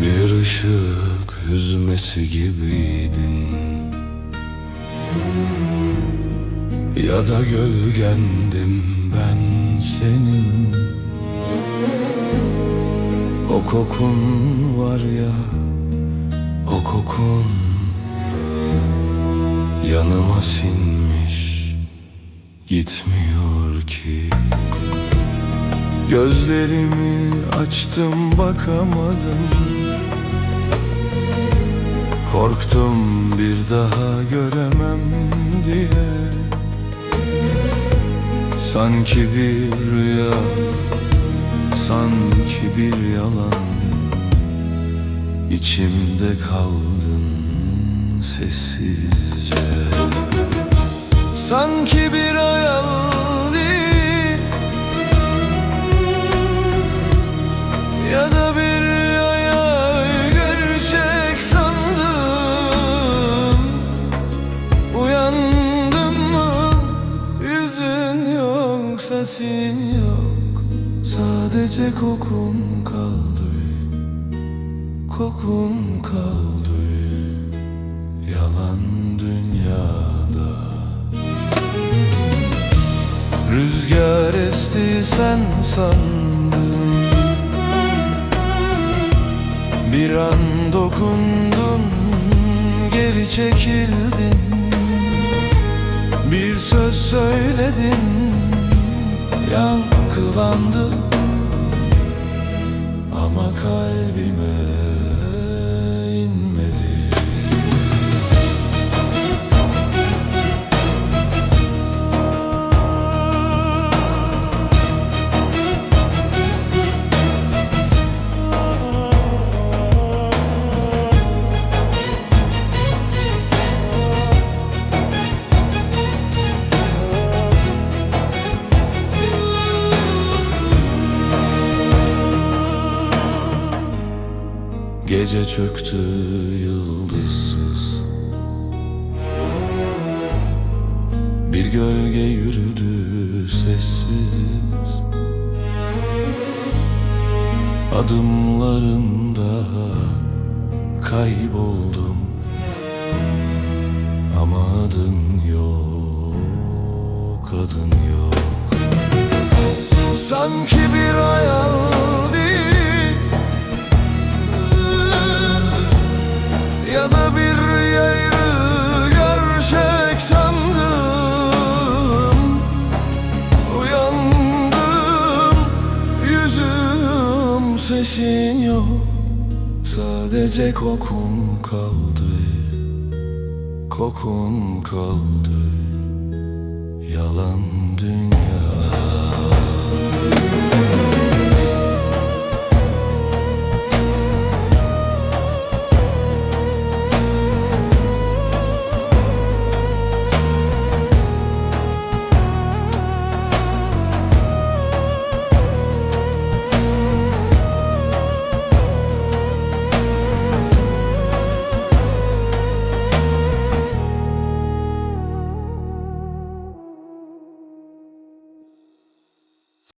Bir ışık hüzmesi gibiydin. Ya da gölgendim ben senin. O kokun var ya O kokun Yanıma sinmiş Gitmiyor ki. Gözlerimi açtım bakamadım. Korktum bir daha göremem diye. Sanki bir rüya Sanki bir yalan İçimde kaldın sessizce. Sanki bir hayaldi Ya da bir rüya gerçek sandım. Uyandım mı? Yüzün yok sesin yok. Sadece kokun Kokun kaldı. Yalan dünyada. Rüzgar esti sen sandın. Bir an dokundun Geri çekildin. Bir söz söyledin Yankılandı Gece çöktü yıldızsız. Bir gölge yürüdü sessiz. Adımlarında kayboldum. Ama adın yok, adın yok. Sanki ateşin yok. Sadece kokun kaldı. Kokun kaldı. Yalan dünya.